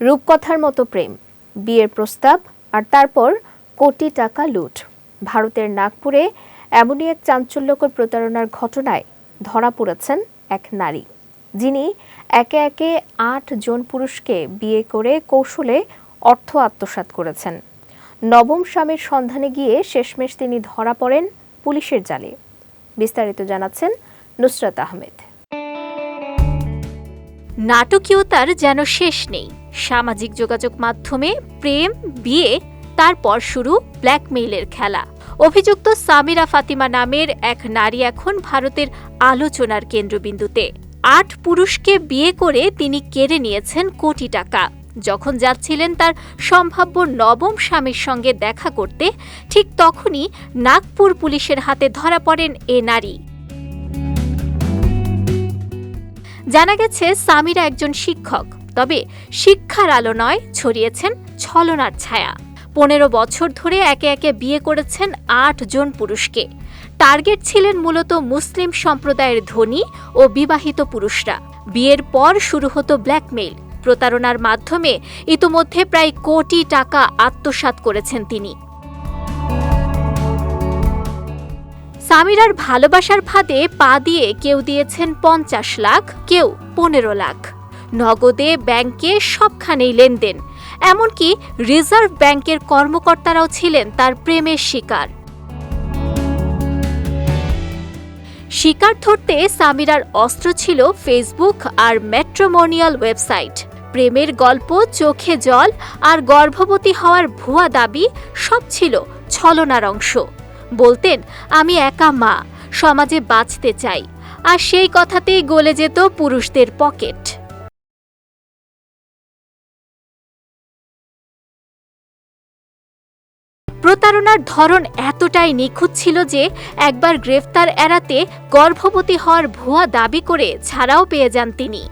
রূপকথার মতো প্রেম, বিয়ের প্রস্তাব আর তারপর কোটি টাকা লুট। ভারতের নাগপুরে এমনই এক চাঞ্চল্যকর প্রতারণার ঘটনায় ধরা পড়েছেন এক নারী, যিনি একে একে আট জন পুরুষকে বিয়ে করে কৌশলে অর্থ আত্মসাৎ করেছেন। নবম স্বামীর সন্ধানে গিয়ে শেষমেশ তিনি ধরা পড়েন পুলিশের জালে। বিস্তারিত জানাচ্ছেন নুসরাত আহমেদ। নাটকীয়তার যেন শেষ নেই। সামাজিক যোগাযোগ মাধ্যমে প্রেম, বিয়ে, তারপর শুরু ব্ল্যাকমেইলের খেলা। অভিযুক্ত সামিরা ফাতিমা নামের এক নারী এখন ভারতের আলোচনার কেন্দ্রবিন্দুতে। আট পুরুষকে বিয়ে করে তিনি কেড়ে নিয়েছেন কোটি টাকা। যখন যাচ্ছিলেন তার সম্ভাব্য নবম স্বামীর সঙ্গে দেখা করতে, ঠিক তখনই নাগপুর পুলিশের হাতে ধরা পড়েন এ নারী। জানা গেছে, সামিরা একজন শিক্ষক। তবে শিক্ষার আলো নয়, ছড়িয়েছেন ছলনার ছায়া। পনেরো বছর ধরে একে একে বিয়ে করেছেন আট জন পুরুষকে। টার্গেট ছিলেন মূলত মুসলিম সম্প্রদায়ের ধনী ও বিবাহিত পুরুষরা। বিয়ের পর শুরু হতো ব্ল্যাকমেইল। প্রতারণার মাধ্যমে ইতোমধ্যে প্রায় কোটি টাকা আত্মসাৎ করেছেন তিনি। সামিরার ভালোবাসার ফাঁদে পা দিয়ে কেউ দিয়েছেন পঞ্চাশ লাখ, কেউ পনেরো লাখ। নগদে ব্যাংকে সবখানেই লেনদেন। এমনকি রিজার্ভ ব্যাংকের কর্মকর্তারাও ছিলেন তার প্রেমের শিকার। শিকার ধরতে সামিরার অস্ত্র ছিল ফেসবুক আর ম্যাট্রোমোনিয়াল ওয়েবসাইট। প্রেমের গল্প, চোখে জল আর গর্ভবতী হওয়ার ভুয়া দাবি সব ছিল ছলনার অংশ। বলতেন, আমি একা মা, সমাজে বাঁচতে চাই। আর সেই কথাতেই গলে যেত পুরুষদের পকেট। প্রতারণার ধরন এতটাই নিখুঁত ছিল যে একবার গ্রেফতার এড়াতে গর্ভবতী হওয়ার ভুয়া দাবি করে ছাড়াও পেয়ে যান তিনি।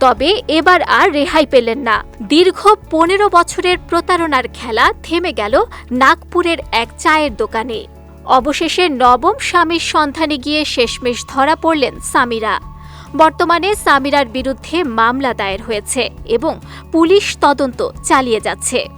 তবে এবার আর রেহাই পেলেন না। দীর্ঘ পনেরো বছরের প্রতারণার খেলা থেমে গেল নাগপুরের এক চায়ের দোকানে। অবশেষে নবম স্বামীর সন্ধানে গিয়ে শেষমেশ ধরা পড়লেন সামিরা। বর্তমানে সামিরার বিরুদ্ধে মামলা দায়ের হয়েছে এবং পুলিশ তদন্ত চালিয়ে যাচ্ছে।